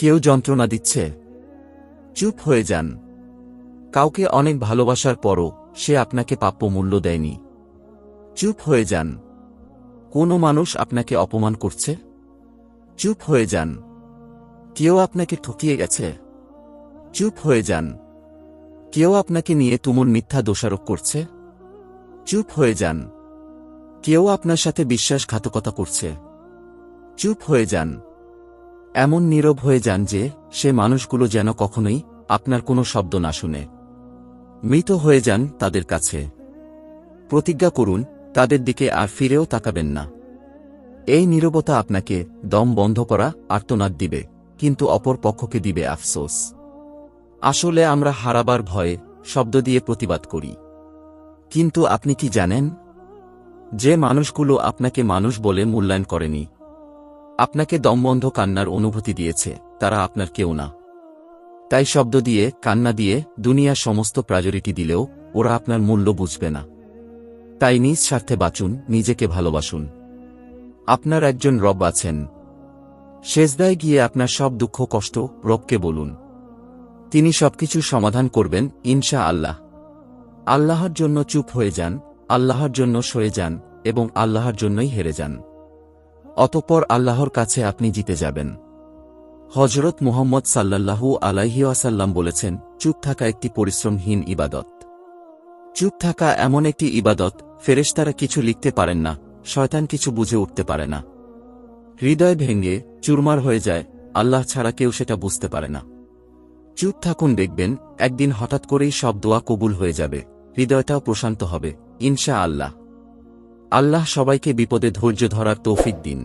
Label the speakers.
Speaker 1: কেউ যন্ত্রণা দিচ্ছে। চুপ হয়ে যান। কাউকে অনেক ভালোবাসার পরও সে আপনাকে প্রাপ্য মূল্য দেয়নি। চুপ হয়ে যান। কোনো মানুষ আপনাকে অপমান করছে? চুপ হয়ে যান। কেউ আপনাকে ঠকিয়ে গেছে? চুপ হয়ে যান। কেউ আপনাকে নিয়ে তুমুল মিথ্যা দোষারোপ করছে? চুপ হয়ে যান। কেউ আপনার সাথে বিশ্বাসঘাতকতা করছে? চুপ হয়ে যান। এমন নীরব হয়ে যান যে, সে মানুষগুলো যেন কখনোই আপনার কোনো শব্দ না শুনে। মৃত হয়ে যান তাদের কাছে। প্রতিজ্ঞা করুন, তাদের দিকে আর ফিরেও তাকাবেন না। এই নীরবতা আপনাকে দম বন্ধ করা আর্তনাদ দিবে, কিন্তু অপর পক্ষকে দিবে আফসোস। আসলে আমরা হারাবার ভয়ে শব্দ দিয়ে প্রতিবাদ করি। কিন্তু আপনি কি জানেন? যে মানুষগুলো আপনাকে মানুষ বলে মূল্যায়ন করেনি আপনাকে দমবন্ধ কান্নার অনুভূতি দিয়েছে, তারা আপনার কেউ না। তাই শব্দ দিয়ে, কান্না দিয়ে, দুনিয়ার সমস্ত প্রায়োরিটি দিলেও, ওরা আপনার মূল্য বুঝবে না। তাই নিজ স্বার্থে বাঁচুন, নিজেকে ভালোবাসুন। আপনার একজন রব আছেন। শেষদায় গিয়ে আপনার সব দুঃখ, কষ্ট, রবকে বলুন। তিনি সবকিছু সমাধান করবেন ইনশা আল্লাহ আল্লাহর জন্য চুপ হয়ে যান, আল্লাহর জন্য সয়ে যান, এবং আল্লাহর জন্যই হেরে যান। অতপর আল্লাহর কাছে আপনি জিতে যাবেন। হজরত মুহম্মদ সাল্লাল্লাহু আলাইহি আসাল্লাম বলেছেন, চুপ থাকা একটি পরিশ্রমহীন ইবাদত। চুপ থাকা এমন একটি ইবাদত, ফেরেশতারা কিছু লিখতে পারেন না, শয়তান কিছু বুঝে উঠতে পারে না। হৃদয় ভেঙে চুরমার হয়ে যায়, আল্লাহ ছাড়া কেউ সেটা বুঝতে পারে না। চুপ থাকুন, দেখবেন, একদিন হঠাৎ করেই সব দোয়া কবুল হয়ে যাবে, হৃদয়টাও প্রশান্ত হবে ইনশা আল্লাহ আল্লাহ সবাইকে বিপদে ধৈর্য ধরার তৌফিক দিন।